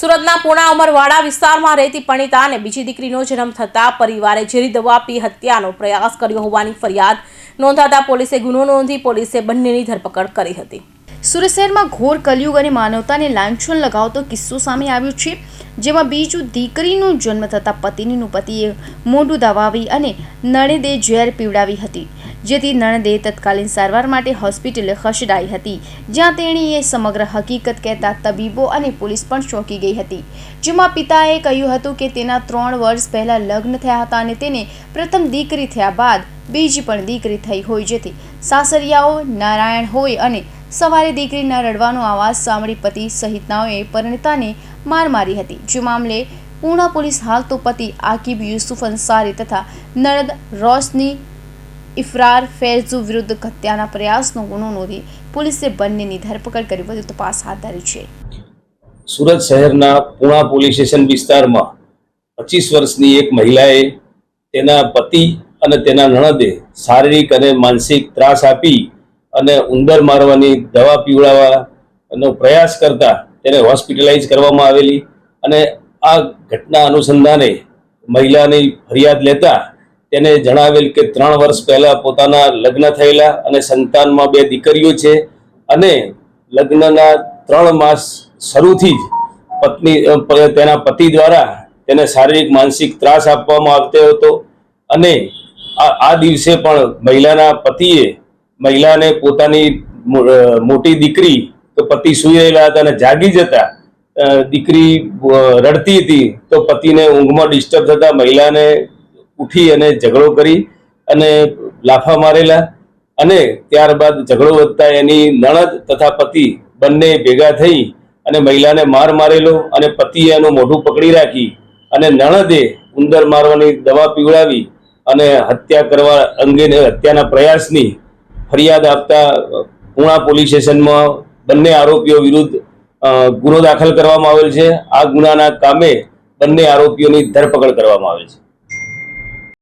સુરતના પૂણા ઉમરવાડા વિસ્તારમાં રહેતી પણિતા અને બીજી દીકરીનો જન્મ થતાં પરિવારે ઝેરી દવા પી હત્યાનો પ્રયાસ કર્યો હોવાની ફરિયાદ નોંધાતા પોલીસે ગુનો નોંધી પોલીસે બંનેની ધરપકડ કરી હતી. સુરત શહેરમાં ઘોર કલયુગ અને માનવતાને લાંછન લગાવતો કિસ્સો સામે આવ્યો છે, જેમાં બીજું દીકરીનો જન્મ થતાં પતિનીનું પતિએ મોઢું દબાવી અને નણેદે ઝેર પીવડાવી હતી. જેથી નણદે તત્કાલીન સારવાર માટે હોસ્પિટલે ખસેડાઈ હતી. જ્યાં તેણીએ સમગ્ર હકીકત કહેતા તબીબો અને પોલીસ પણ ચોંકી ગઈ હતી. જેમાં પિતાએ કહ્યું હતું કે તેના ત્રણ વર્ષ પહેલાં લગ્ન થયા હતા અને તેને પ્રથમ દીકરી થયા બાદ બીજી પણ દીકરી થઈ હોય જેથી સાસરિયાઓ નારાયણ હોય અને સવારે દીકરીના રડવાનો અવાજ સાંભળી પતિ સહિતનાઓએ પરિણીતાને માર મારી હતી. જે મામલે પૂર્ણ પોલીસ હાલ તો પતિ આકિબ યુસુફ અંસારી તથા નરદ રોશની ઇફરાર ફેઝુ વિરુદ્ધ હત્યાના પ્રયાસનો ગુનો નોંધી પોલીસે બંનેની ધરપકડ કરી વધુ તપાસ હાથ ધરી છે. સુરત શહેરના પુણા પોલીસ સ્ટેશન વિસ્તારમાં પચીસ વર્ષની એક મહિલાએ તેના પતિ અને તેના નણદે શારીરિક અને માનસિક ત્રાસ આપી અને ઉંદર મારવાની દવા પીવડાવવાનો પ્રયાસ કરતા તેને હોસ્પિટલાઇઝ કરવામાં આવેલી અને આ ઘટના અનુસંધાને મહિલાની ફરિયાદ લેતા તેને જણાવેલ કે ત્રણ વર્ષ પહેલા પોતાના લગ્ન થયેલા અને સંતાનમાં બે દીકરીઓ છે અને લગ્નના ત્રણ માસ શરૂથી જ પત્ની તેના પતિ દ્વારા તેને શારીરિક, માનસિક ત્રાસ આપવામાં આવતો હતો અને આ દિવસે પણ મહિલાના પતિએ મહિલાને પોતાની મોટી દીકરી તો પતિ સૂઈ રહેલા હતા અને જાગી જતા દીકરી રડતી હતી તો પતિને ઊંઘમાં ડિસ્ટર્બ થતા મહિલાને ઉઠી અને ઝઘડો કરી અને લાફા મારેલા અને ત્યારબાદ ઝઘડો વધતા એની નણદ તથા પતિ બંને ભેગા થઈ અને મહિલાને માર મારેલો અને પતિએ એનું મોઢું પકડી રાખી અને નણદે ઉંદર મારવાની દવા પીવડાવી અને હત્યા કરવા અંગેને હત્યાના પ્રયાસની ફરિયાદ આપતા પૂણા પોલીસ સ્ટેશનમાં બંને આરોપીઓ વિરુદ્ધ ગુનો દાખલ કરવામાં આવેલ છે. આ ગુનાના કામે બંને આરોપીઓની ધરપકડ કરવામાં આવેલ છે.